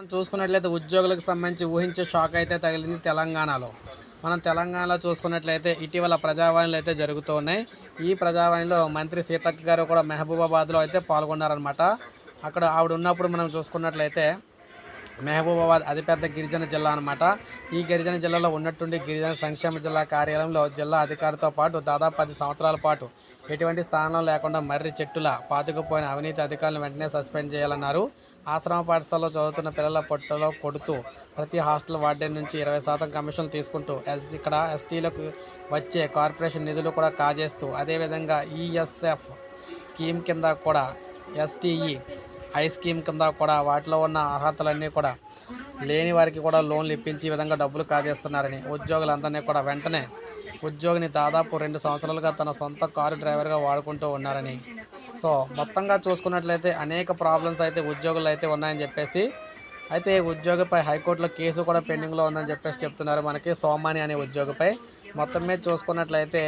మనం చూసుకున్నట్లయితే ఉద్యోగులకు సంబంధించి ఊహించే షాక్ అయితే తగిలింది తెలంగాణలో. మనం తెలంగాణలో చూసుకున్నట్లయితే ఇటీవల ప్రజావాణిలు అయితే జరుగుతూ ఉన్నాయి. ఈ ప్రజావాణిలో మంత్రి సీతక్క గారు కూడా మహబూబాబాద్లో అయితే పాల్గొన్నారనమాట అక్కడ ఆవిడ ఉన్నప్పుడు మనం చూసుకున్నట్లయితే మహబూబాబాద్ అతిపెద్ద గిరిజన జిల్లా అనమాట ఈ గిరిజన జిల్లాలో ఉన్నట్టుండి గిరిజన సంక్షేమ జిల్లా కార్యాలయంలో జిల్లా అధికారితో పాటు దాదాపు పది సంవత్సరాల పాటు ఎటువంటి స్థానం లేకుండా మర్రి చెట్టుల పాతుకుపోయిన అవినీతి అధికారులను వెంటనే సస్పెండ్ చేయాలన్నారు. ఆశ్రమ పాఠశాలలో చదువుతున్న పిల్లల పొట్టలో కొడుతూ ప్రతి హాస్టల్ వార్డెన్ నుంచి ఇరవై శాతం కమిషన్లు తీసుకుంటూ ఎస్ ఇక్కడ ఎస్టీలకు వచ్చే కార్పొరేషన్ నిధులు కూడా కాజేస్తూ అదేవిధంగా ఈఎస్ఎఫ్ స్కీమ్ కింద కూడా ఎస్టీఈ ఐ స్కీమ్ కింద కూడా వాటిలో ఉన్న అర్హతలన్నీ కూడా లేని వారికి కూడా లోన్లు ఇప్పించి ఈ విధంగా డబ్బులు కాజేస్తున్నారని ఉద్యోగులందరినీ కూడా వెంటనే ఉద్యోగిని దాదాపు రెండు సంవత్సరాలుగా తన సొంత కారు డ్రైవర్గా వాడుకుంటూ ఉన్నారని. సో మొత్తంగా చూసుకున్నట్లయితే అనేక ప్రాబ్లమ్స్ అయితే ఉద్యోగులు అయితే ఉన్నాయని చెప్పేసి అయితే ఉద్యోగిపై హైకోర్టులో కేసు కూడా పెండింగ్లో ఉందని చెప్పేసి చెప్తున్నారు మనకి సోమాని అనే ఉద్యోగిపై. మొత్తం మీద చూసుకున్నట్లయితే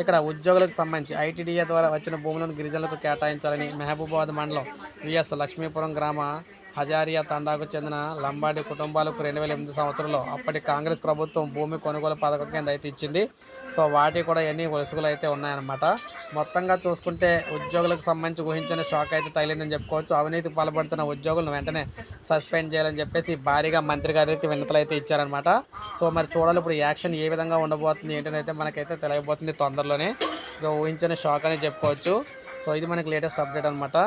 ఇక్కడ ఉద్యోగులకు సంబంధించి ఐటీడీఏ ద్వారా వచ్చిన భూములను గిరిజనులకు కేటాయించాలని మహబూబాబాద్ మండలం విఎస్ లక్ష్మీపురం గ్రామ హజారియా తండాకు చెందిన లంబాడి కుటుంబాలకు రెండు వేల ఎనిమిది సంవత్సరంలో అప్పటి కాంగ్రెస్ ప్రభుత్వం భూమి కొనుగోలు పథకం కింద అయితే ఇచ్చింది. సో వాటి కూడా ఎన్ని వలసలు అయితే ఉన్నాయన్నమాట. మొత్తంగా చూసుకుంటే ఉద్యోగులకు సంబంధించి ఊహించిన షాక్ అయితే తగిలిందని చెప్పుకోవచ్చు. అవినీతి పాల్పడుతున్న ఉద్యోగులను వెంటనే సస్పెండ్ చేయాలని చెప్పేసి భారీగా మంత్రి గారు అయితే వినతులు అయితే ఇచ్చారనమాట సో మరి చూడాలి ఇప్పుడు యాక్షన్ ఏ విధంగా ఉండబోతుంది ఏంటనైతే మనకైతే తెలియబోతుంది తొందరలోనే. సో ఊహించిన షాక్ అని చెప్పుకోవచ్చు. సో ఇది మనకి లేటెస్ట్ అప్డేట్ అనమాట